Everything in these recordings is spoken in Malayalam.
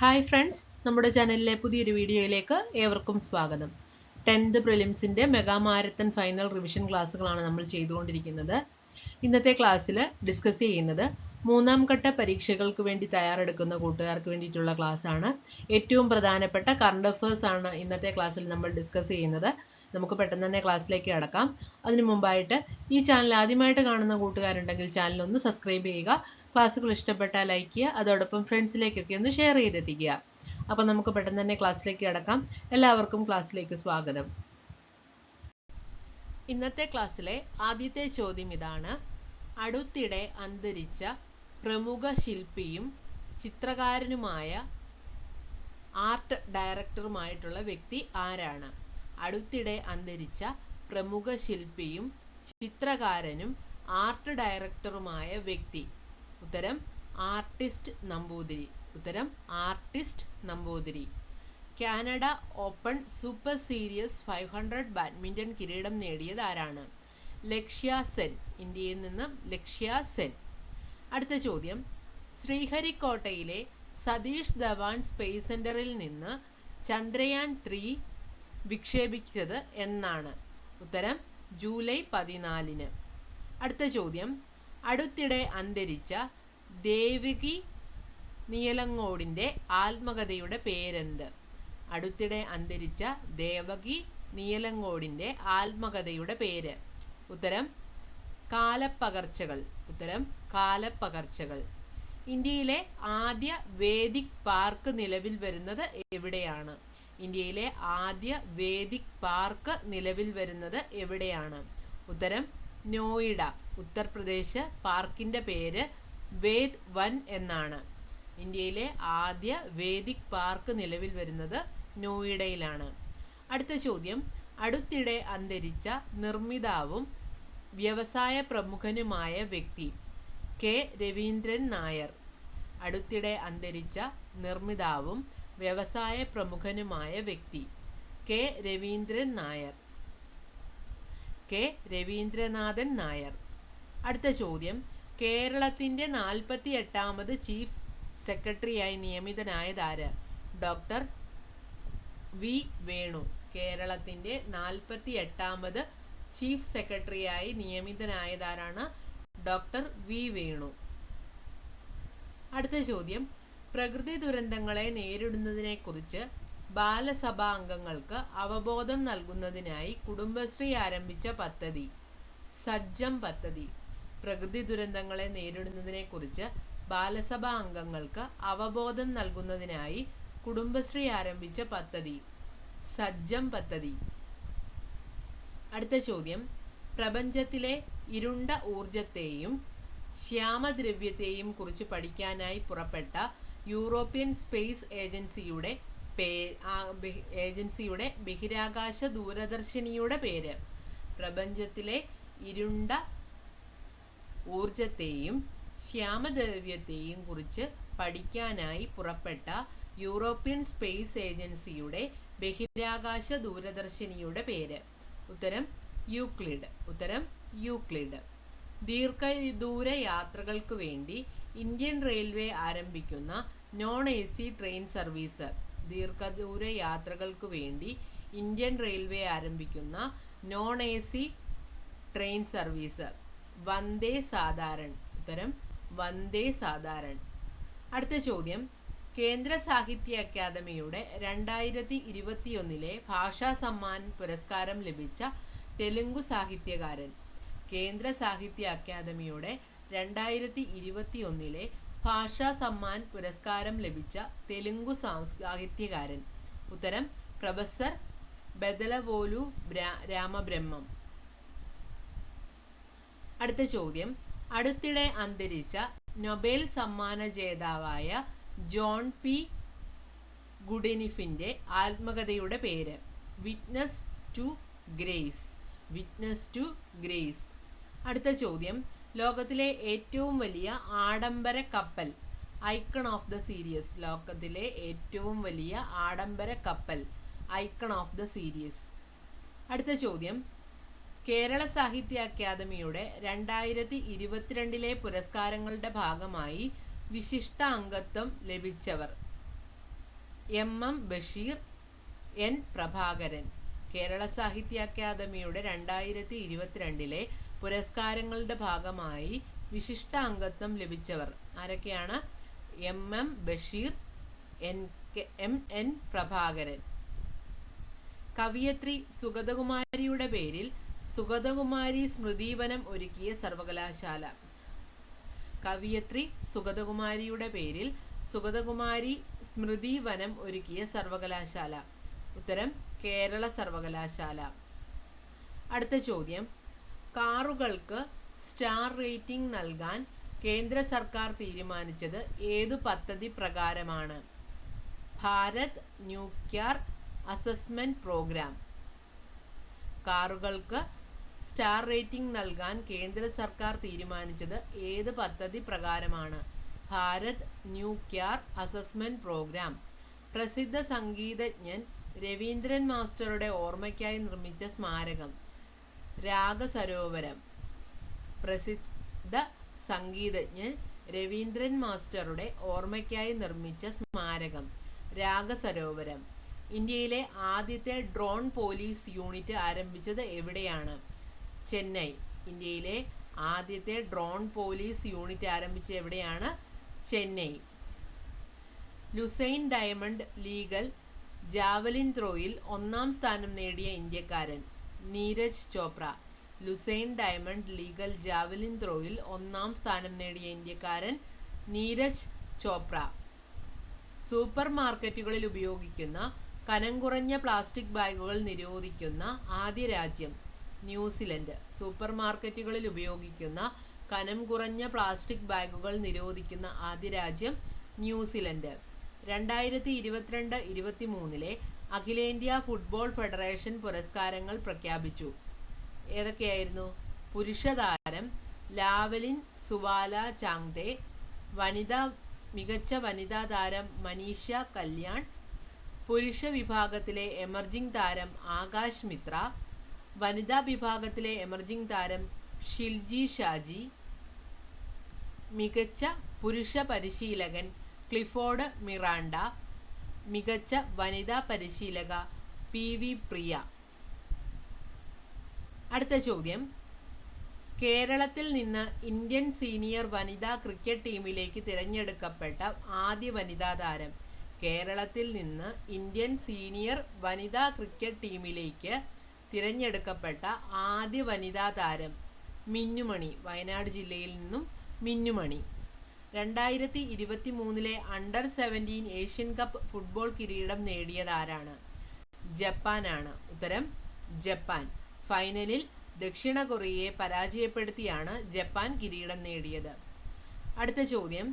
ഹായ് ഫ്രണ്ട്സ് നമ്മുടെ ചാനലിലെ പുതിയൊരു വീഡിയോയിലേക്ക് ഏവർക്കും സ്വാഗതം. ടെൻത്ത് പ്രിലിംസിന്റെ മെഗാ മാരത്തൺ ഫൈനൽ റിവിഷൻ ക്ലാസ്സുകളാണ് നമ്മൾ ചെയ്തുകൊണ്ടിരിക്കുന്നത്. ഇന്നത്തെ ക്ലാസ്സിൽ ഡിസ്കസ് ചെയ്യുന്നത് മൂന്നാം ഘട്ട പരീക്ഷകൾക്ക് വേണ്ടി തയ്യാറെടുക്കുന്ന കൂട്ടുകാർക്ക് വേണ്ടിയിട്ടുള്ള ക്ലാസ്സാണ് ഏറ്റവും പ്രധാനപ്പെട്ട കറണ്ട് അഫേഴ്സ് ആണ് ഇന്നത്തെ ക്ലാസ്സിൽ നമ്മൾ ഡിസ്കസ് ചെയ്യുന്നത്. നമുക്ക് പെട്ടെന്ന് തന്നെ ക്ലാസ്സിലേക്ക് കടക്കാം. അതിനു മുമ്പായിട്ട് ഈ ചാനൽ ആദ്യമായിട്ട് കാണുന്ന കൂട്ടുകാരുണ്ടെങ്കിൽ ചാനൽ ഒന്ന് സബ്സ്ക്രൈബ് ചെയ്യുക. ക്ലാസ്സുകൾ ഇഷ്ടപ്പെട്ടാൽ ലൈക്ക് ചെയ്യുക. അതോടൊപ്പം ഫ്രണ്ട്സിലേക്കൊക്കെ ഒന്ന് ഷെയർ ചെയ്തെത്തിക്കുക. അപ്പോൾ നമുക്ക് പെട്ടെന്ന് തന്നെ ക്ലാസ്സിലേക്ക് കിടക്കാം. എല്ലാവർക്കും ക്ലാസ്സിലേക്ക് സ്വാഗതം. ഇന്നത്തെ ക്ലാസ്സിലെ ആദ്യത്തെ ചോദ്യം ഇതാണ്. അടുത്തിടെ അന്തരിച്ച പ്രമുഖ ശില്പിയും ചിത്രകാരനുമായ ആർട്ട് ഡയറക്ടറുമായിട്ടുള്ള വ്യക്തി ആരാണ്? അടുത്തിടെ അന്തരിച്ച പ്രമുഖ ശില്പിയും ചിത്രകാരനും ആർട്ട് ഡയറക്ടറുമായ വ്യക്തി ഉത്തരം ആർട്ടിസ്റ്റ് നമ്പൂതിരി. ഉത്തരം artist Namboothiri. Canada open super series five hundred badminton കിരീടം നേടിയത് ആരാണ് ലക്ഷ്യ സെൻ. ഇന്ത്യയിൽ നിന്ന് ലക്ഷ്യ സെൻ. അടുത്ത ചോദ്യം. ശ്രീഹരിക്കോട്ടയിലെ സതീഷ് ധവാൻ സ്പേസ് സെന്ററിൽ നിന്ന് ചന്ദ്രയാൻ ത്രീ വിക്ഷേപിച്ചത് എന്നാണ്. ഉത്തരം ജൂലൈ പതിനാലിന്. അടുത്ത ചോദ്യം. അടുത്തിടെ അന്തരിച്ച ദേവികി നിയലങ്ങോടിന്റെ ആത്മകഥയുടെ പേരെന്ത്? അടുത്തിടെ അന്തരിച്ച ദേവകി നിയലങ്ങോടിന്റെ ആത്മകഥയുടെ പേര്. ഉത്തരം കാലപ്പകർച്ചകൾ. ഉത്തരം കാലപ്പകർച്ചകൾ. ഇന്ത്യയിലെ ആദ്യ വേദിക് പാർക്ക് നിലവിൽ വരുന്നത് എവിടെയാണ്? ഇന്ത്യയിലെ ആദ്യ വേദിക് പാർക്ക് നിലവിൽ വരുന്നത് എവിടെയാണ്? ഉത്തരം നോയിഡ ഉത്തർപ്രദേശ് പാർക്കിന്റെ പേര് വേദ് വൻ എന്നാണ്. ഇന്ത്യയിലെ ആദ്യ വേദിക് പാർക്ക് നിലവിൽ വരുന്നത് നോയിഡയിലാണ്. അടുത്ത ചോദ്യം. അടുത്തിടെ അന്തരിച്ച നിർമ്മിതാവും വ്യവസായ പ്രമുഖനുമായ വ്യക്തി കെ. രവീന്ദ്രൻ നായർ. അടുത്തിടെ അന്തരിച്ച നിർമ്മിതാവും വ്യവസായ പ്രമുഖനുമായ വ്യക്തി കെ. രവീന്ദ്രൻ നായർ. കെ രവീന്ദ്രനാഥൻ നായർ. അടുത്ത ചോദ്യം. കേരളത്തിന്റെ നാൽപ്പത്തി എട്ടാമത് ചീഫ് സെക്രട്ടറിയായി നിയമിതനായതാര്? Doctor V Venu. കേരളത്തിന്റെ നാൽപ്പത്തി എട്ടാമത് ചീഫ് സെക്രട്ടറിയായി നിയമിതനായതാരാണ് ഡോക്ടർ വി വേണു. അടുത്ത ചോദ്യം. പ്രകൃതി ദുരന്തങ്ങളെ നേരിടുന്നതിനെക്കുറിച്ച് ബാലസഭാ അംഗങ്ങൾക്ക് അവബോധം നൽകുന്നതിനായി കുടുംബശ്രീ ആരംഭിച്ച പദ്ധതി സജ്ജം പദ്ധതി. പ്രകൃതി ദുരന്തങ്ങളെ നേരിടുന്നതിനെക്കുറിച്ച് ബാലസഭാ അംഗങ്ങൾക്ക് അവബോധം നൽകുന്നതിനായി കുടുംബശ്രീ ആരംഭിച്ച പദ്ധതി സജ്ജം പദ്ധതി. അടുത്ത ചോദ്യം. പ്രപഞ്ചത്തിലെ ഇരുണ്ട ഊർജത്തെയും ശ്യാമദ്രവ്യത്തെയും കുറിച്ച് പഠിക്കാനായി പുറപ്പെട്ട യൂറോപ്യൻ സ്പേസ് ഏജൻസിയുടെ പേ ഏജൻസിയുടെ ബഹിരാകാശ ദൂരദർശിനിയുടെ പേര്. പ്രപഞ്ചത്തിലെ ഇരുണ്ട ഊർജത്തെയും ശ്യാമദ്രവ്യത്തെയും കുറിച്ച് പഠിക്കാനായി പുറപ്പെട്ട യൂറോപ്യൻ സ്പേസ് ഏജൻസിയുടെ ബഹിരാകാശ ദൂരദർശിനിയുടെ പേര്. ഉത്തരം യൂക്ലിഡ്. ഉത്തരം യൂക്ലിഡ്. ദീർഘദൂര യാത്രകൾക്ക് വേണ്ടി ഇന്ത്യൻ റെയിൽവേ ആരംഭിക്കുന്ന non A C train service. ദീർഘദൂര യാത്രകൾക്ക് വേണ്ടി ഇന്ത്യൻ റെയിൽവേ ആരംഭിക്കുന്ന non A C train service Vande Sadharan. ഉത്തരം വന്ദേ സാധാരൺ. അടുത്ത ചോദ്യം കേന്ദ്ര സാഹിത്യ അക്കാദമിയുടെ രണ്ടായിരത്തി ഇരുപത്തിയൊന്നിലെ ഭാഷാ സമ്മാൻ പുരസ്കാരം ലഭിച്ച തെലുങ്കു സാഹിത്യകാരൻ. കേന്ദ്ര സാഹിത്യ അക്കാദമിയുടെ രണ്ടായിരത്തി ഇരുപത്തിയൊന്നിലെ ഭാഷാ സമ്മാൻ പുരസ്കാരം ലഭിച്ച തെലുങ്കു സാഹിത്യകാരൻ. ഉത്തരം പ്രൊഫസർ ബദലവോലു രാമബ്രഹ്മം. അടുത്ത ചോദ്യം. അടുത്തിടെ അന്തരിച്ച നൊബേൽ സമ്മാന ജേതാവായ ജോൺ പി. ഗുഡിനിഫിന്റെ ആത്മകഥയുടെ പേര് witness to grace. Witness to grace. അടുത്ത ചോദ്യം. ലോകത്തിലെ ഏറ്റവും വലിയ ആഡംബര കപ്പൽ ഐക്കൺ ഓഫ് ദ സീരീസ്. ലോകത്തിലെ ഏറ്റവും വലിയ ആഡംബര കപ്പൽ ഐക്കൺ ഓഫ് ദ സീരീസ്. അടുത്ത ചോദ്യം. കേരള സാഹിത്യ അക്കാദമിയുടെ രണ്ടായിരത്തി ഇരുപത്തിരണ്ടിലെ പുരസ്കാരങ്ങളുടെ ഭാഗമായി വിശിഷ്ട അംഗത്വം ലഭിച്ചവർ M M Basheer N Prabhakaran. Kerala Sahitya അക്കാദമിയുടെ രണ്ടായിരത്തി ഇരുപത്തിരണ്ടിലെ പുരസ്കാരങ്ങളുടെ ഭാഗമായി വിശിഷ്ട അംഗത്വം ലഭിച്ചവർ ആരൊക്കെയാണ്? M M Basheer N K M N Prabhakaran. കവിയത്രി സുഗതകുമാരിയുടെ പേരിൽ സുഗതകുമാരി സ്മൃതിവനം ഒരുക്കിയ സർവകലാശാല. കവിയത്രി സുഗതകുമാരിയുടെ പേരിൽ സുഗതകുമാരി സ്മൃതിവനം ഒരുക്കിയ സർവകലാശാല. ഉത്തരം കേരള സർവകലാശാല. അടുത്ത ചോദ്യം. കാറുകൾക്ക് സ്റ്റാർ റേറ്റിംഗ് നൽകാൻ കേന്ദ്ര സർക്കാർ തീരുമാനിച്ചത് ഏതു പദ്ധതി പ്രകാരമാണ്? Bharat nuclear assessment programme. കാറുകൾക്ക് star rating നൽകാൻ കേന്ദ്ര സർക്കാർ തീരുമാനിച്ചത് ഏത് പദ്ധതി പ്രകാരമാണ്? Bharat nuclear assessment programme. പ്രസിദ്ധ സംഗീതജ്ഞൻ രവീന്ദ്രൻ മാസ്റ്ററുടെ ഓർമ്മയ്ക്കായി നിർമ്മിച്ച സ്മാരകം. രാഗസരോവരം. പ്രസിദ്ധ സംഗീതജ്ഞൻ രവീന്ദ്രൻ മാസ്റ്ററുടെ ഓർമ്മയ്ക്കായി നിർമ്മിച്ച സ്മാരകം രാഗസരോവരം. ഇന്ത്യയിലെ ആദ്യത്തെ ഡ്രോൺ പോലീസ് യൂണിറ്റ് ആരംഭിച്ചത് എവിടെയാണ്? ചെന്നൈ. ഇന്ത്യയിലെ ആദ്യത്തെ ഡ്രോൺ പോലീസ് യൂണിറ്റ് ആരംഭിച്ചത് എവിടെയാണ്? Chennai. Lausanne diamond legal javelin ത്രോയിൽ ഒന്നാം സ്ഥാനം നേടിയ ഇന്ത്യക്കാരൻ. Neeraj Chopra Lausanne diamond legal javelin ത്രോയിൽ ഒന്നാം സ്ഥാനം നേടിയ ഇന്ത്യക്കാരൻ നീരജ് ചോപ്ര. സൂപ്പർ മാർക്കറ്റുകളിൽ ഉപയോഗിക്കുന്ന കനം കുറഞ്ഞ പ്ലാസ്റ്റിക് ബാഗുകൾ നിരോധിക്കുന്ന ആദ്യ രാജ്യം ന്യൂസിലൻഡ്. സൂപ്പർ മാർക്കറ്റുകളിൽ ഉപയോഗിക്കുന്ന കനം കുറഞ്ഞ പ്ലാസ്റ്റിക് ബാഗുകൾ നിരോധിക്കുന്ന ആദ്യ രാജ്യം ന്യൂസിലൻഡ്. രണ്ടായിരത്തി ഇരുപത്തിരണ്ട് ഇരുപത്തി മൂന്നിലെ അഖിലേന്ത്യാ ഫുട്ബോൾ ഫെഡറേഷൻ പുരസ്കാരങ്ങൾ പ്രഖ്യാപിച്ചു. ഏതൊക്കെയായിരുന്നു? പുരുഷ താരം ലാവലിൻ സുവാല ചാങ്തെ വനിതാ മികച്ച വനിതാ താരം മനീഷ കല്യാൺ പുരുഷ വിഭാഗത്തിലെ എമർജിംഗ് താരം ആകാശ് മിത്ര വനിതാ വിഭാഗത്തിലെ എമർജിംഗ് താരം ഷിൽജി ഷാജി മികച്ച പുരുഷ പരിശീലകൻ ക്ലിഫോർഡ് മിറാണ്ട മികച്ച വനിതാ പരിശീലക പി വി പ്രിയ. അടുത്ത ചോദ്യം. കേരളത്തിൽ നിന്ന് ഇന്ത്യൻ സീനിയർ വനിതാ ക്രിക്കറ്റ് ടീമിലേക്ക് തിരഞ്ഞെടുക്കപ്പെട്ട ആദ്യ വനിതാ താരം കേരളത്തിൽ നിന്ന് ഇന്ത്യൻ സീനിയർ വനിതാ ക്രിക്കറ്റ് ടീമിലേക്ക് തിരഞ്ഞെടുക്കപ്പെട്ട ആദ്യ വനിതാ താരം മിന്നുമണി വയനാട് ജില്ലയിൽ നിന്നും മിന്നുമണി. രണ്ടായിരത്തി ഇരുപത്തി മൂന്നിലെ under seventeen Asian cup football കിരീടം നേടിയതാരാണ് ജപ്പാനാണ്. ഉത്തരം ജപ്പാൻ. ഫൈനലിൽ ദക്ഷിണ കൊറിയയെ പരാജയപ്പെടുത്തിയാണ് ജപ്പാൻ കിരീടം നേടിയത്. അടുത്ത ചോദ്യം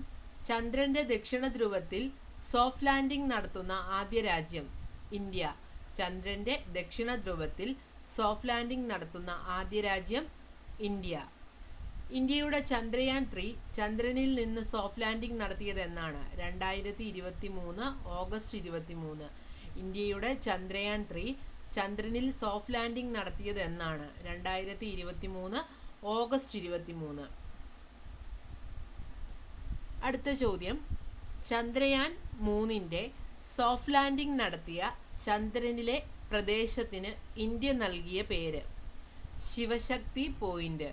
ചന്ദ്രന്റെ ദക്ഷിണ ധ്രുവത്തിൽ സോഫ്റ്റ് ലാൻഡിംഗ് നടത്തുന്ന ആദ്യ രാജ്യം ഇന്ത്യ. ചന്ദ്രന്റെ ദക്ഷിണ ധ്രുവത്തിൽ സോഫ്റ്റ് ലാൻഡിംഗ് നടത്തുന്ന ആദ്യ രാജ്യം ഇന്ത്യ. ഇന്ത്യയുടെ ചന്ദ്രയാൻ ത്രീ ചന്ദ്രനിൽ നിന്ന് സോഫ്റ്റ് ലാൻഡിംഗ് നടത്തിയതെന്നാണ് രണ്ടായിരത്തി ഇരുപത്തി മൂന്ന് ഓഗസ്റ്റ് ഇരുപത്തി മൂന്ന് ഇന്ത്യയുടെ ചന്ദ്രയാൻ ത്രീ ചന്ദ്രനിൽ സോഫ്റ്റ് ലാൻഡിംഗ് നടത്തിയതെന്നാണ് രണ്ടായിരത്തി ഇരുപത്തി മൂന്ന് ഓഗസ്റ്റ് ഇരുപത്തി മൂന്ന് അടുത്ത ചോദ്യം. ചന്ദ്രയാൻ മൂന്നിന്റെ സോഫ്റ്റ് ലാൻഡിംഗ് നടത്തിയ ചന്ദ്രനിലെ പ്രദേശത്തിന് ഇന്ത്യ നൽകിയ പേര്. ശിവശക്തി പോയിന്റ്.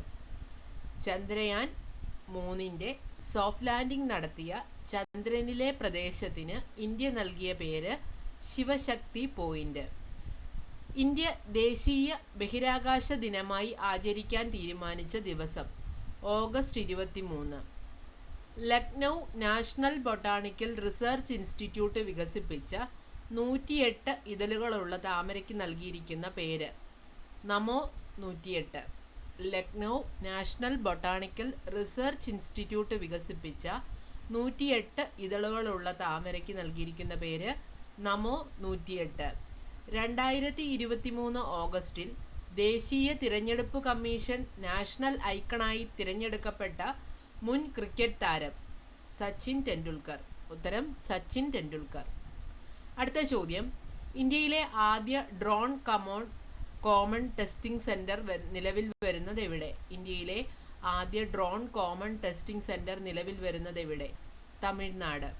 ചന്ദ്രയാൻ മൂന്നിന്റെ സോഫ്റ്റ് ലാൻഡിംഗ് നടത്തിയ ചന്ദ്രനിലെ പ്രദേശത്തിന് ഇന്ത്യ നൽകിയ പേര് ശിവശക്തി പോയിന്റ് ഇന്ത്യ ദേശീയ ബഹിരാകാശ ദിനമായി ആചരിക്കാൻ തീരുമാനിച്ച ദിവസം ഓഗസ്റ്റ് ഇരുപത്തി മൂന്ന് Lucknow national botanical research institute വികസിപ്പിച്ച നൂറ്റിയെട്ട് ഇതളുകളുള്ള താമരയ്ക്ക് നൽകിയിരിക്കുന്ന പേര് നമോ നൂറ്റിയെട്ട്. Lucknow national botanical research institute വികസിപ്പിച്ച നൂറ്റിയെട്ട് ഇതളുകളുള്ള താമരയ്ക്ക് നൽകിയിരിക്കുന്ന പേര് നമോ നൂറ്റിയെട്ട്. രണ്ടായിരത്തി ഇരുപത്തി മൂന്ന് ഓഗസ്റ്റിൽ ദേശീയ തിരഞ്ഞെടുപ്പ് കമ്മീഷൻ നാഷണൽ ഐക്കണായി തിരഞ്ഞെടുക്കപ്പെട്ട മുൻ ക്രിക്കറ്റ് താരം സച്ചിൻ ടെണ്ടുൽക്കർ. ഉത്തരം സച്ചിൻ ടെണ്ടുൽക്കർ. അടുത്ത ചോദ്യം ഇന്ത്യയിലെ ആദ്യ drone come on common testing centre നിലവിൽ വരുന്നത് എവിടെ? ഇന്ത്യയിലെ ആദ്യ ഡ്രോൺ കോമൺ ടെസ്റ്റിംഗ് സെന്റർ നിലവിൽ വരുന്നത് എവിടെ? തമിഴ്നാട്.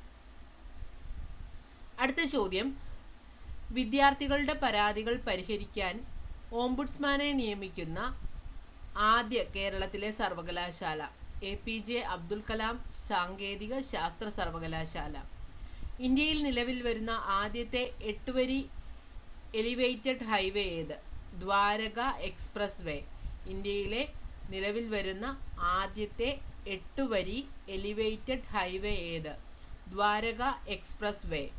അടുത്ത ചോദ്യം. വിദ്യാർത്ഥികളുടെ പരാതികൾ പരിഹരിക്കാൻ ഓംബുഡ്സ്മാനെ നിയമിക്കുന്ന ആദ്യ കേരളത്തിലെ സർവകലാശാല A P J Abdul Kalam സാങ്കേതിക ശാസ്ത്ര സർവകലാശാല. ഇന്ത്യയിൽ നിലവിൽ വരുന്ന ആദ്യത്തെ എട്ടുവരി എലിവേറ്റഡ് ഹൈവേ ഏത്? ദ്വാരക എക്സ്പ്രസ് വേ ഇന്ത്യയിലെ നിലവിൽ വരുന്ന ആദ്യത്തെ എട്ടുവരി എലിവേറ്റഡ് ഹൈവേ ഏത്? ദ്വാരക എക്സ്പ്രസ് വേ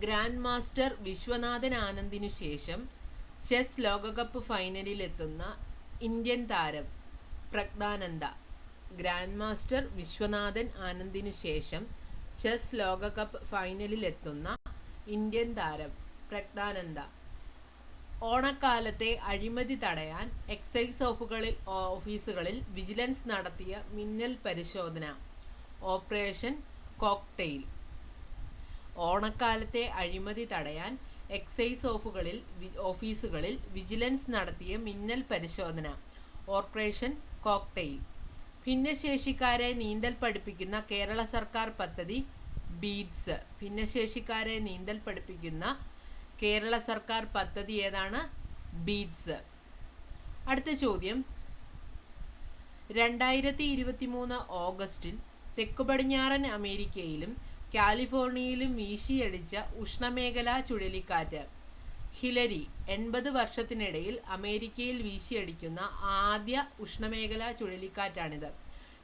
ഗ്രാൻഡ് മാസ്റ്റർ വിശ്വനാഥൻ ആനന്ദിനു ശേഷം ചെസ് ലോകകപ്പ് ഫൈനലിലെത്തുന്ന ഇന്ത്യൻ താരം പ്രജ്ഞാനന്ദ. ഗ്രാൻഡ് മാസ്റ്റർ വിശ്വനാഥൻ ആനന്ദിനു ശേഷം ചെസ് ലോകകപ്പ് ഫൈനലിലെത്തുന്ന ഇന്ത്യൻ താരം പ്രജ്ഞാനന്ദ. ഓണക്കാലത്തെ അഴിമതി തടയാൻ എക്സൈസ് ഓഫുകളിൽ ഓഫീസുകളിൽ വിജിലൻസ് നടത്തിയ മിന്നൽ പരിശോധന. Operation cocktail. ഓണക്കാലത്തെ അഴിമതി തടയാൻ എക്സൈസ് ഓഫുകളിൽ ഓഫീസുകളിൽ വിജിലൻസ് നടത്തിയ മിന്നൽ പരിശോധന. Operation cocktail. ഭിന്നശേഷിക്കാരെ നീന്തൽ പഠിപ്പിക്കുന്ന കേരള സർക്കാർ പദ്ധതി ബീഡ്സ്. ഭിന്നശേഷിക്കാരെ നീന്തൽ പഠിപ്പിക്കുന്ന കേരള സർക്കാർ പദ്ധതി ഏതാണ്? ബീഡ്സ്. അടുത്ത ചോദ്യം. രണ്ടായിരത്തി ഇരുപത്തി മൂന്ന് ഓഗസ്റ്റിൽ തെക്കു പടിഞ്ഞാറൻ അമേരിക്കയിലും കാലിഫോർണിയയിലും വീശിയടിച്ച ഉഷ്ണമേഖലാ ചുഴലിക്കാറ്റ്. ഹിലരി എൺപത് വർഷത്തിനിടയിൽ അമേരിക്കയിൽ വീശിയടിക്കുന്ന ആദ്യ ഉഷ്ണമേഖലാ ചുഴലിക്കാറ്റാണിത്.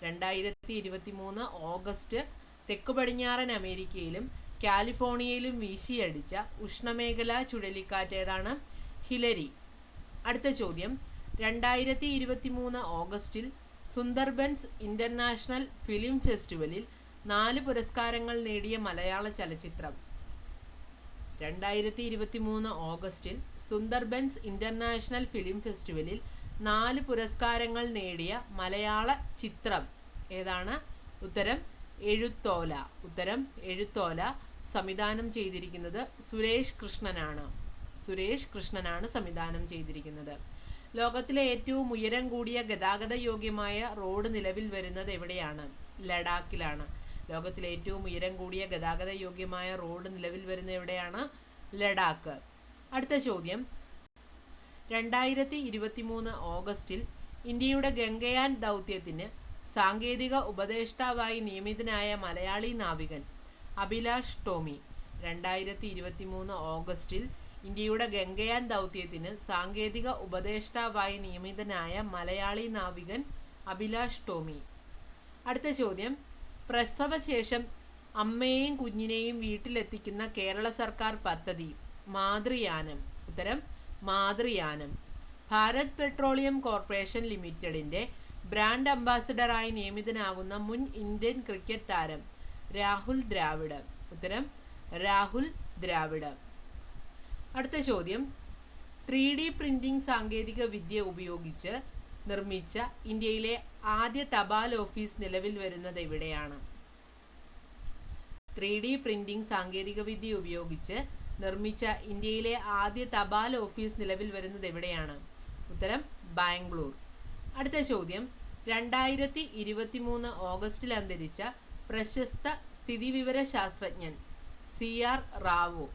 രണ്ടായിരത്തി ഇരുപത്തി മൂന്ന് ഓഗസ്റ്റ് തെക്കു പടിഞ്ഞാറൻ അമേരിക്കയിലും കാലിഫോർണിയയിലും വീശിയടിച്ച ഉഷ്ണമേഖലാ ചുഴലിക്കാറ്റേതാണ് ഹിലരി. അടുത്ത ചോദ്യം. രണ്ടായിരത്തി ഇരുപത്തി മൂന്ന് ഓഗസ്റ്റിൽ സുന്ദർബൻസ് ഇന്റർനാഷണൽ ഫിലിം ഫെസ്റ്റിവലിൽ നാല് പുരസ്കാരങ്ങൾ നേടിയ മലയാള ചലച്ചിത്രം. രണ്ടായിരത്തി ഇരുപത്തി മൂന്ന് ഓഗസ്റ്റിൽ സുന്ദർബൻസ് ഇന്റർനാഷണൽ ഫിലിം ഫെസ്റ്റിവലിൽ നാല് പുരസ്കാരങ്ങൾ നേടിയ മലയാള ചിത്രം. ഏതാണ്? ഉത്തരം എഴുത്തോല. ഉത്തരം എഴുത്തോല. സംവിധാനം ചെയ്തിരിക്കുന്നത് സുരേഷ് കൃഷ്ണനാണ്. സുരേഷ് കൃഷ്ണനാണ് സംവിധാനം ചെയ്തിരിക്കുന്നത്. ലോകത്തിലെ ഏറ്റവും ഉയരം കൂടിയ ഗതാഗത യോഗ്യമായ റോഡ് നിലവിൽ വരുന്നത് എവിടെയാണ്? ലഡാക്കിലാണ്. ലോകത്തിലെ ഏറ്റവും ഉയരം കൂടിയ ഗതാഗത യോഗ്യമായ റോഡ് നിലവിൽ വരുന്നത് എവിടെയാണ്? ലഡാക്ക്. അടുത്ത ചോദ്യം. രണ്ടായിരത്തി ഇരുപത്തി മൂന്ന് ഓഗസ്റ്റിൽ ഇന്ത്യയുടെ ഗംഗയാൻ ദൗത്യത്തിന് സാങ്കേതിക ഉപദേഷ്ടാവായി നിയമിതനായ മലയാളി നാവികൻ അഭിലാഷ് ടോമി രണ്ടായിരത്തി ഇരുപത്തി മൂന്ന് ഓഗസ്റ്റിൽ ഇന്ത്യയുടെ ഗംഗയാൻ ദൗത്യത്തിന് സാങ്കേതിക ഉപദേഷ്ടാവായി നിയമിതനായ മലയാളി നാവികൻ അഭിലാഷ് ടോമി. അടുത്ത ചോദ്യം. പ്രസവശേഷം അമ്മയെയും കുഞ്ഞിനെയും വീട്ടിലെത്തിക്കുന്ന കേരള സർക്കാർ പദ്ധതി മാതൃയാനം. ഉത്തരം മാതൃയാനം. ഭാരത് പെട്രോളിയം കോർപ്പറേഷൻ ലിമിറ്റഡിന്റെ ബ്രാൻഡ് അംബാസിഡറായി നിയമിതനാകുന്ന മുൻ ഇന്ത്യൻ ക്രിക്കറ്റ് താരം രാഹുൽ ദ്രാവിഡ്. ഉത്തരം രാഹുൽ ദ്രാവിഡ്. അടുത്ത ചോദ്യം. ത്രീ ഡി പ്രിന്റിംഗ് സാങ്കേതിക വിദ്യ ഉപയോഗിച്ച് നിർമ്മിച്ച ഇന്ത്യയിലെ ആദ്യ തപാൽ ഓഫീസ് നിലവിൽ വരുന്നത് എവിടെയാണ്? ത്രീ ഡി പ്രിന്റിംഗ് സാങ്കേതിക വിദ്യ ഉപയോഗിച്ച് നിർമ്മിച്ച ഇന്ത്യയിലെ ആദ്യ തപാൽ ഓഫീസ് നിലവിൽ വരുന്നത് എവിടെയാണ്? ഉത്തരം ബാംഗ്ലൂർ. അടുത്ത ചോദ്യം. രണ്ടായിരത്തി ഇരുപത്തി മൂന്ന് ഓഗസ്റ്റിൽ അന്തരിച്ച പ്രശസ്ത സ്ഥിതിവിവര ശാസ്ത്രജ്ഞൻ സി ആർ റാവു.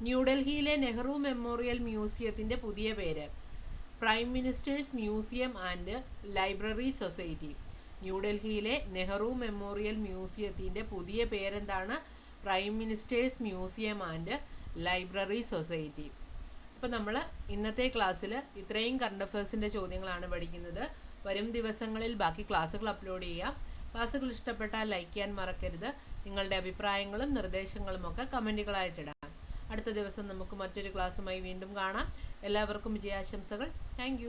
ന്യൂഡൽഹിയിലെ നെഹ്റു മെമ്മോറിയൽ മ്യൂസിയത്തിന്റെ പുതിയ പേര്. Prime ministers museum and library society. ന്യൂഡൽഹിയിലെ നെഹ്റു മെമ്മോറിയൽ മ്യൂസിയത്തിന്റെ പുതിയ പേരെന്താണ്? Prime ministers museum and library society. അപ്പോൾ നമ്മൾ ഇന്നത്തെ ക്ലാസ്സിൽ ഇത്രയും കറണ്ട് അഫേഴ്സിന്റെ ചോദ്യങ്ങളാണ് പഠിക്കുന്നത്. വരും ദിവസങ്ങളിൽ ബാക്കി ക്ലാസ്സുകൾ അപ്ലോഡ് ചെയ്യാം. ക്ലാസ്സുകൾ ഇഷ്ടപ്പെട്ടാൽ ലൈക്ക് ചെയ്യാൻ മറക്കരുത്. നിങ്ങളുടെ അഭിപ്രായങ്ങളും നിർദ്ദേശങ്ങളും ഒക്കെ കമന്റുകളായിട്ടിടാം അടുത്ത ദിവസം നമുക്ക് മറ്റൊരു ക്ലാസ്സുമായി വീണ്ടും കാണാം. എല്ലാവർക്കും വിജയാശംസകൾ. താങ്ക്